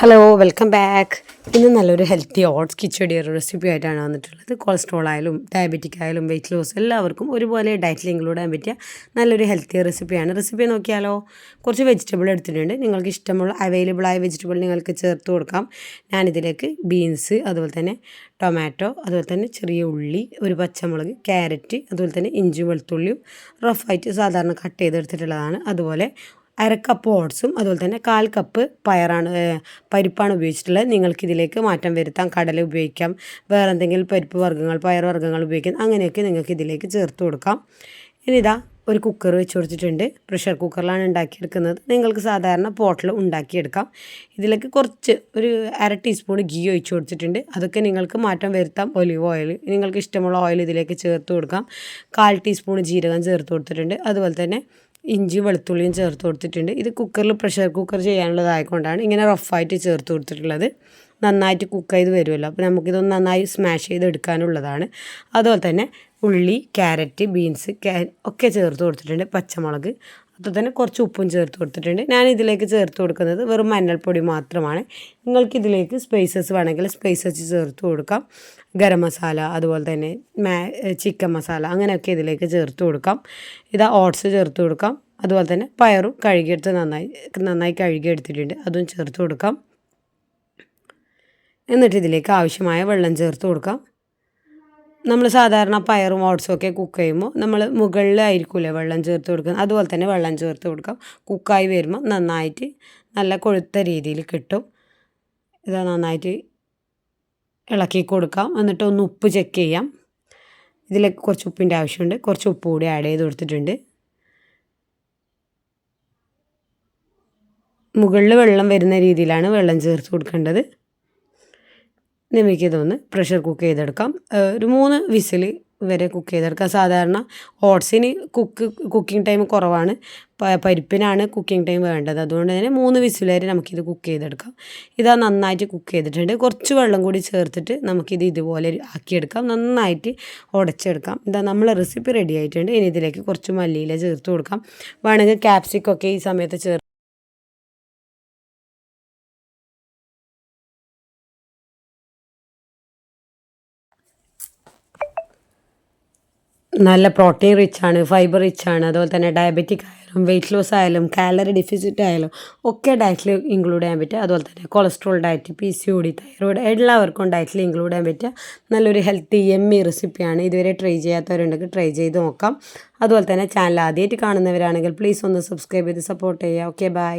Hello welcome back ഇന്ന് നല്ലൊരു healthy oats കിച്ചടി recipe ആയിട്ടാണ് വന്നിട്ടുള്ളത്. കൊളസ്ട്രോൾ ആയാലും ഡയബറ്റിക് ആയാലും വെയിറ്റ് ലോസ് എല്ലാവർക്കും ഒരുപോലെ ഡയറ്റിൽ ഇൻക്ലൂഡ് ചെയ്യാൻ പറ്റിയ നല്ലൊരു ഹെൽത്തി റെസിപ്പിയാണ് റെസിപ്പി നോക്കിയാലോ? കുറച്ച് വെജിറ്റബിൾ എടുത്തിട്ടുണ്ട്. നിങ്ങൾക്ക് ഇഷ്ടമുള്ള അവൈലബിൾ ആയ വെജിറ്റബിൾ നിങ്ങൾക്ക് ചേർത്ത് കൊടുക്കാം. ഞാനിതിലേക്ക് ബീൻസ് അതുപോലെ തന്നെ ടൊമാറ്റോ അതുപോലെ തന്നെ ചെറിയ ഉള്ളി ഒരു പച്ചമുളക് ക്യാരറ്റ് അതുപോലെ തന്നെ ഇഞ്ചി വെളുത്തുള്ളിയും റഫായിട്ട് സാധാരണ കട്ട് ചെയ്തെടുത്തിട്ടുള്ളതാണ്. അതുപോലെ അര കപ്പ് ഓട്സും അതുപോലെ തന്നെ കാൽ കപ്പ് പയറാണ് പരിപ്പാണ് ഉപയോഗിച്ചിട്ടുള്ളത്. നിങ്ങൾക്ക് ഇതിലേക്ക് മാറ്റം വരുത്താം കടല ഉപയോഗിക്കാം വേറെ എന്തെങ്കിലും പരിപ്പ് വർഗങ്ങൾ പയർ വർഗങ്ങൾ ഉപയോഗിക്കാം അങ്ങനെയൊക്കെ നിങ്ങൾക്ക് ഇതിലേക്ക് ചേർത്ത് കൊടുക്കാം. ഇനി ഇതാ ഒരു കുക്കർ വെച്ച് കൊടുത്തിട്ടുണ്ട്. പ്രഷർ കുക്കറിലാണ് ഉണ്ടാക്കിയെടുക്കുന്നത്. നിങ്ങൾക്ക് സാധാരണ പോട്ടിൽ ഉണ്ടാക്കിയെടുക്കാം. ഇതിലേക്ക് കുറച്ച് ഒരു അര ടീസ്പൂൺ ഗീ ഒഴിച്ച് കൊടുത്തിട്ടുണ്ട്. അതൊക്കെ നിങ്ങൾക്ക് മാറ്റം വരുത്താം. ഒലിവ് ഓയിൽ നിങ്ങൾക്ക് ഇഷ്ടമുള്ള ഓയിൽ ഇതിലേക്ക് ചേർത്ത് കൊടുക്കാം. കാൽ ടീസ്പൂൺ ജീരകം ചേർത്ത് കൊടുത്തിട്ടുണ്ട്. അതുപോലെ തന്നെ ഇഞ്ചി വെളുത്തുള്ളിയും ചേർത്ത് കൊടുത്തിട്ടുണ്ട്. ഇത് കുക്കറിൽ പ്രഷർ കുക്കർ ചെയ്യാനുള്ളതായതുകൊണ്ടാണ് ഇങ്ങനെ റഫായിട്ട് ചേർത്ത് കൊടുത്തിട്ടുള്ളത്. നന്നായിട്ട് കുക്ക് ചെയ്ത് വരുമല്ലോ. അപ്പോൾ നമുക്കിതൊന്ന് നന്നായി സ്മാഷ് ചെയ്ത് എടുക്കാനുള്ളതാണ് അതുപോലെ തന്നെ ഉള്ളി ക്യാരറ്റ് ബീൻസ് ഒക്കെ ചേർത്ത് കൊടുത്തിട്ടുണ്ട്. പച്ചമുളക് അതുപോലെ തന്നെ കുറച്ച് ഉപ്പും ചേർത്ത് കൊടുത്തിട്ടുണ്ട്. ഞാൻ ഇതിലേക്ക് ചേർത്ത് കൊടുക്കുന്നത് വെറും മഞ്ഞൾപ്പൊടി മാത്രമാണ്. നിങ്ങൾക്ക് ഇതിലേക്ക് സ്പൈസസ് വേണമെങ്കിൽ സ്പൈസസ് ചേർത്ത് കൊടുക്കാം. ഗരം മസാല അതുപോലെ തന്നെ ചിക്കൻ മസാല അങ്ങനെയൊക്കെ ഇതിലേക്ക് ചേർത്ത് കൊടുക്കാം. ഇതാ ഓട്സ് ചേർത്ത് കൊടുക്കാം. അതുപോലെ തന്നെ പയറും കഴുകിയെടുത്ത് നന്നായി നന്നായി കഴുകിയെടുത്തിട്ടുണ്ട്. അതും ചേർത്ത് കൊടുക്കാം. എന്നിട്ട് ഇതിലേക്ക് ആവശ്യമായ വെള്ളം ചേർത്ത് കൊടുക്കാം. നമ്മൾ സാധാരണ പയറും ഓട്സും ഒക്കെ കുക്ക് ചെയ്യുമ്പോൾ നമ്മൾ മുകളിലായിരിക്കില്ലേ വെള്ളം ചേർത്ത് കൊടുക്കുന്നത്. അതുപോലെ തന്നെ വെള്ളം ചേർത്ത് കൊടുക്കാം. കുക്കായി വരുമ്പോൾ നന്നായിട്ട് നല്ല കൊഴുത്ത രീതിയിൽ കിട്ടും. ഇത് നന്നായിട്ട് ഇളക്കി കൊടുക്കാം. എന്നിട്ട് ഒന്ന് ഉപ്പ് ചെക്ക് ചെയ്യാം. ഇതിലേക്ക് കുറച്ച് ഉപ്പിന്റെ ആവശ്യമുണ്ട്. കുറച്ച് ഉപ്പ് കൂടി ആഡ് ചെയ്ത് കൊടുത്തിട്ടുണ്ട്. മുകളിൽ വെള്ളം വരുന്ന രീതിയിലാണ് വെള്ളം ചേർത്ത് കൊടുക്കേണ്ടത്. നമുക്കിതൊന്ന് പ്രഷർ കുക്ക് ചെയ്തെടുക്കാം. ഒരു മൂന്ന് വിസിൽ വരെ കുക്ക് ചെയ്തെടുക്കാം. സാധാരണ ഓട്സിന് കുക്ക് കുക്കിംഗ് ടൈം കുറവാണ്. പരിപ്പിനാണ് കുക്കിംഗ് ടൈം വേണ്ടത്. അതുകൊണ്ട് തന്നെ മൂന്ന് വിസിൽ വരെ നമുക്കിത് കുക്ക് ചെയ്തെടുക്കാം. ഇതാ നന്നായിട്ട് കുക്ക് ചെയ്തിട്ടുണ്ട്. കുറച്ച് വെള്ളം കൂടി ചേർത്തിട്ട് നമുക്കിത് ഇതുപോലെ ആക്കിയെടുക്കാം. നന്നായിട്ട് ഉടച്ചെടുക്കാം. ഇതാ നമ്മളെ റെസിപ്പി റെഡി ആയിട്ടുണ്ട്. ഇനി ഇതിലേക്ക് കുറച്ച് മല്ലിയില ചേർത്ത് കൊടുക്കാം. വേണമെങ്കിൽ ക്യാപ്സിക്കൊക്കെ ഈ സമയത്ത് ചേർ നല്ല പ്രോട്ടീൻ റിച്ച് ആണ് ഫൈബർ റിച്ച് ആണ് അതുപോലെ തന്നെ ഡയബറ്റിക് ആയാലും വെയിറ്റ് ലോസ് ആയാലും കാലറി ഡെഫിസിറ്റ് ആയാലും ഒക്കെ ഡയറ്റിൽ ഇൻക്ലൂഡ് ചെയ്യാൻ പറ്റുക. അതുപോലെ തന്നെ cholesterol diet P C D thyroid എല്ലാവർക്കും ഡയറ്റിൽ ഇൻക്ലൂഡ് ചെയ്യാൻ പറ്റുക. നല്ലൊരു ഹെൽത്തി എമ്മി റെസിപ്പിയാണ് ഇതുവരെ ട്രൈ ചെയ്യാത്തവരുണ്ടെങ്കിൽ ട്രൈ ചെയ്ത് നോക്കാം. അതുപോലെ തന്നെ ചാനൽ ആദ്യമായിട്ട് കാണുന്നവരാണെങ്കിൽ പ്ലീസ് ഒന്ന് സബ്സ്ക്രൈബ് ചെയ്ത് സപ്പോർട്ട് ചെയ്യുക. Okay bye